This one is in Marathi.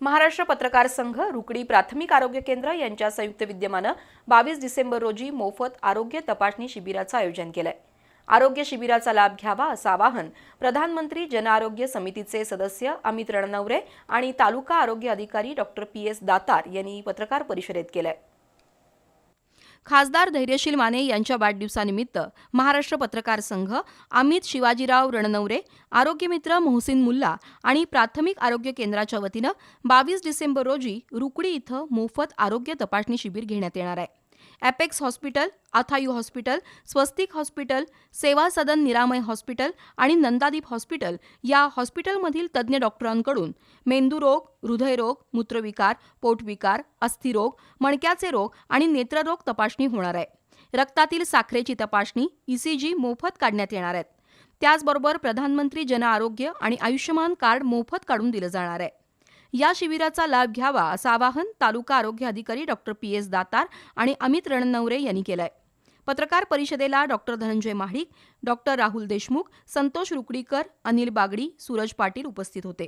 महाराष्ट्र पत्रकार संघ रुकडी प्राथमिक आरोग्य केंद्र यांच्या संयुक्त विद्यमानं बावीस डिसेंबर रोजी मोफत आरोग्य तपासणी शिबिराचं आयोजन केलंय. आरोग्य शिबिराचा लाभ घ्यावा असं आवाहन प्रधानमंत्री जनआरोग्य समितीचे सदस्य अमित रणनवरे आणि तालुका आरोग्य अधिकारी डॉक्टर पी एस दातार यांनी पत्रकार परिषदेत केलंय. खासदार धैर्यशील माने यांच्या वाढदिवसानिमित्त महाराष्ट्र पत्रकार संघ अमित शिवाजीराव रणनवरे आरोग्यमित्र मोहसिन मुल्ला आणि प्राथमिक आरोग्य केंद्राच्या वतीनं बावीस डिसेंबर रोजी रुकडी इथं मोफत आरोग्य तपासणी शिबिर घेण्यात येणार आहे. Apex hospital Athayu hospital Swastik hospital Seva Sadan Niramay hospital आणि नंदादीप हॉस्पिटल या हॉस्पिटलमधील तज्ज्ञ डॉक्टरांकडून मेंदूरोग हृदयरोग मूत्रविकार पोटविकार अस्थिरोग मणक्याचे रोग आणि नेत्ररोग तपासणी होणार आहे. रक्तातील साखरेची तपासणी ईसीजी मोफत काढण्यात येणार आहेत त्याचबरोबर प्रधानमंत्री जन आरोग्य आणि आयुष्यमान कार्ड मोफत काढून दिलं जाणार आहे. या शिबिराचा लाभ घ्यावा असं आवाहन तालुका आरोग्य अधिकारी डॉक्टर पी एस दातार आणि अमित रणनवरे यांनी केलंय. पत्रकार परिषदेला डॉक्टर धनंजय महाडिक डॉक्टर राहुल देशमुख संतोष रुकडीकर अनिल बागडी सूरज पाटील उपस्थित होते.